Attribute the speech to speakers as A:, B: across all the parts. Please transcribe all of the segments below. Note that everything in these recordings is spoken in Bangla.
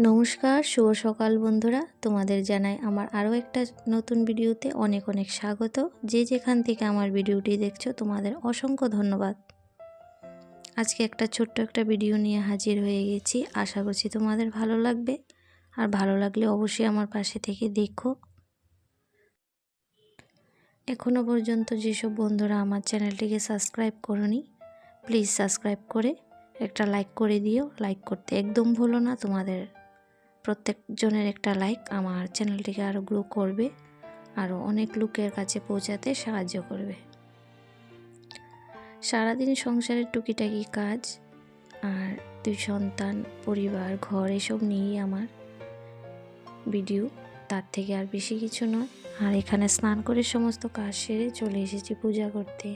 A: নমস্কার, শুভ সকাল বন্ধুরা। তোমাদের জানাই আমার আরও একটা নতুন ভিডিওতে অনেক অনেক স্বাগত। যে যেখান থেকে আমার ভিডিওটি দেখছ, তোমাদের অসংখ্য ধন্যবাদ। আজকে একটা ছোট্ট একটা ভিডিও নিয়ে হাজির হয়ে গেছি। আশা করছি তোমাদের ভালো লাগবে। আর ভালো লাগলে অবশ্যই আমার পাশে থেকে দেখো। এখনও পর্যন্ত যেসব বন্ধুরা আমার চ্যানেলটিকে সাবস্ক্রাইব করনি, প্লিজ সাবস্ক্রাইব করে একটা লাইক করে দিও। লাইক করতে একদম ভুলো না তোমাদের। প্রত্যেকজনের একটা লাইক আমার চ্যানেলটিকে আরও গ্রো করবে আরও অনেক লোকের কাছে পৌঁছাতে সাহায্য করবে। সারাদিন সংসারের টুকিটাকি কাজ আর দুই সন্তান, পরিবার, ঘর এসব নিয়েই আমার ভিডিও তার থেকে আর বেশি কিছু নয়। আর এখানে স্নান করে সমস্ত কাজ সেরে চলে এসেছি পূজা করতে।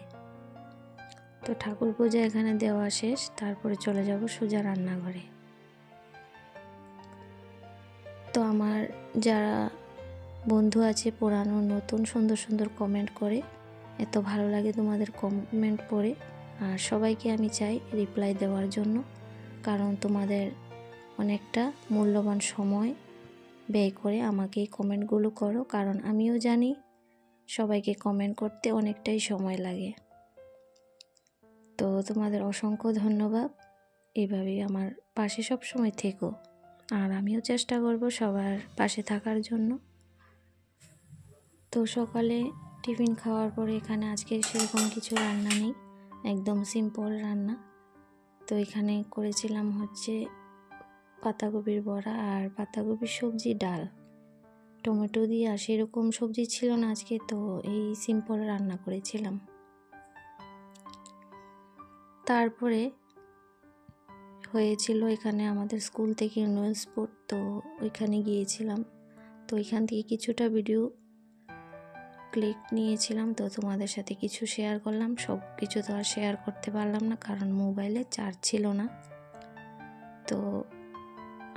A: তো ঠাকুর পূজা এখানে দেওয়া শেষ, তারপরে চলে যাব সোজা রান্নাঘরে। তো আমার যারা বন্ধু আছে পুরানো, নতুন, সুন্দর সুন্দর কমেন্ট করে, এত ভালো লাগে তোমাদের কমেন্ট পড়ে। আর সবাইকে আমি চাই রিপ্লাই দেওয়ার জন্য, কারণ তোমাদের অনেকটা মূল্যবান সময় ব্যয় করে আমাকে এই কমেন্টগুলো করো, কারণ আমিও জানি সবাইকে কমেন্ট করতে অনেকটাই সময় লাগে। তো তোমাদের অসংখ্য ধন্যবাদ। এইভাবেই আমার পাশে সব সময় থেকো। আর আমিও চেষ্টা করব সবার পাশে থাকার জন্য। তো সকালে টিফিন খাওয়ার পরে এখানে আজকে সেরকম কিছু রান্না নেই, একদম সিম্পল রান্না। তো এখানে করেছিলাম হচ্ছে পাতাকপির বড়া আর পাতাকপির সবজি ডাল। টমেটো দিয়ে আর সেরকম সবজি ছিল না আজকে, তো এই সিম্পল রান্না করেছিলাম। তারপরে হয়েছিল এখানে আমাদের স্কুল থেকে অ্যানুয়াল স্পোর্ট, তো ওইখানে গিয়েছিলাম। তো ওইখান থেকে কিছুটা ভিডিও ক্লিক নিয়েছিলাম, তো তোমাদের সাথে কিছু শেয়ার করলাম। সব কিছু তো আর শেয়ার করতে পারলাম না, কারণ মোবাইলে চার্জ ছিল না। তো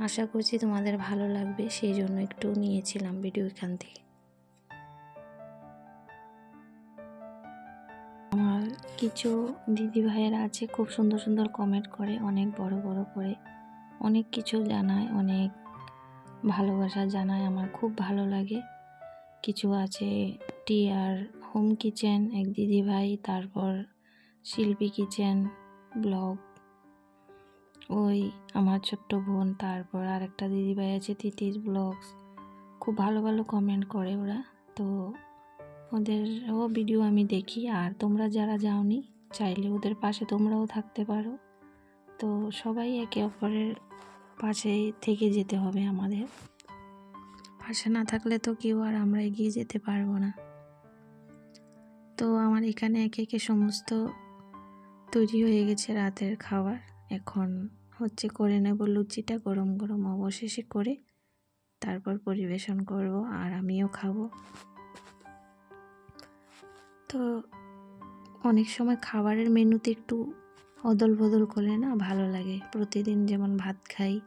A: আশা করছি তোমাদের ভালো লাগবে, সেই জন্য একটু নিয়েছিলাম ভিডিও এখান থেকে। কিছু দিদি ভাইয়েরা আছে, খুব সুন্দর সুন্দর কমেন্ট করে, অনেক বড় বড় করে। অনেক কিছু জানায়, অনেক ভালোবাসা জানায়, আমার খুব ভালো লাগে। কিছু আছে, টিয়ার হোম কিচেন, এক দিদি ভাই তারপর শিল্পী কিচেন, ব্লগ। ওই আমার ছোট্ট বোন, তারপর আরেকটা দিদি ভাই আছে তিতিস ব্লগস। খুব ভালো ভালো কমেন্ট করে ওরা। তো ওদেরও ভিডিও আমি দেখি। আর তোমরা যারা যাওনি, চাইলে ওদের পাশে তোমরাও থাকতে পারো। তো সবাই একে অপরের পাশে থেকে যেতে হবে আমাদের। পাশে না থাকলে তো কেউ আর আমরা এগিয়ে যেতে পারব না। তো আমার এখানে একে একে সমস্ত তৈরি হয়ে গেছে রাতের খাবার। এখন হচ্ছে করে নেব লুচিটা গরম গরম অবশেষে করে, তারপর পরিবেশন করব আর আমিও খাব। তো অনেক সময় খাবারের মেনুতে একটু অদল বদল করলে না ভালো লাগে। প্রতিদিন যেমন ভাত খাই,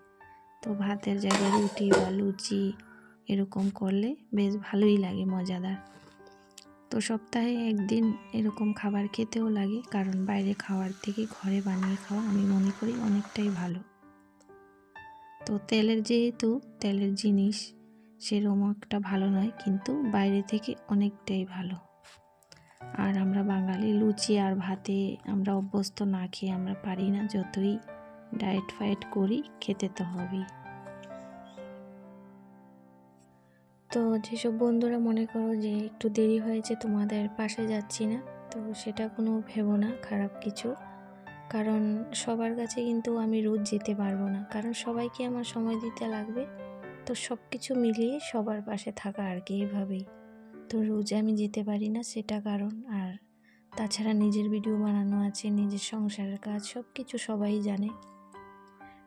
A: তো ভাতের জায়গায় রুটি বা লুচি এরকম করলে বেশ ভালোই লাগে, মজাদার। তো সপ্তাহে একদিন এরকম খাবার খেতেও লাগে, কারণ বাইরে খাওয়ার থেকে ঘরে বানিয়ে খাওয়া আমি মনে করি অনেকটাই ভালো। তো তেলের যেহেতু, তেলের জিনিস সেরকম একটা ভালো নয়, কিন্তু বাইরে থেকে অনেকটাই ভালো। আর আমরা বাঙালি, লুচি আর ভাতে আমরা অভ্যস্ত না খেয়ে আমরা পারি না, যতই ডায়েট ফায়েট করি, খেতে তো হবেই। তো যেসব বন্ধুরা মনে করো যে একটু দেরি হয়েছে, তোমাদের পাশে যাচ্ছি না, তো সেটা কোনো ভেবো না, খারাপ কিছু। কারণ সবার কাছে কিন্তু আমি রোজ যেতে পারব না। কারণ সবাইকে আমার সময় দিতে লাগবে, তো সব কিছু মিলিয়ে সবার পাশে থাকা আর কি, এইভাবেই। তো রোজ আমি যেতে পারি না, সেটা কারণ। আর তাছাড়া নিজের ভিডিও বানানো আছে, নিজের সংসারের কাজ সব কিছু সবাই জানে।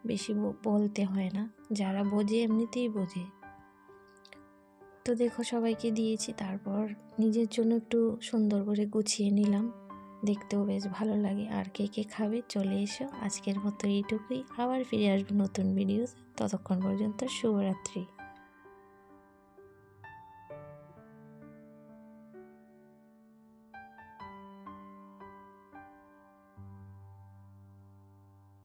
A: বেশি বলতে হয় না, যারা বোঝে এমনিতেই বোঝে। তো দেখো সবাইকে দিয়েছি, তারপর নিজের জন্য একটু সুন্দর করে গুছিয়ে নিলাম। দেখতেও বেশ ভালো লাগে। আর কে কে খাবে, চলে এসো। আজকের মতো এইটুকুই। আবার ফিরে আসব নতুন ভিডিও ততক্ষণ পর্যন্ত শুভরাত্রি।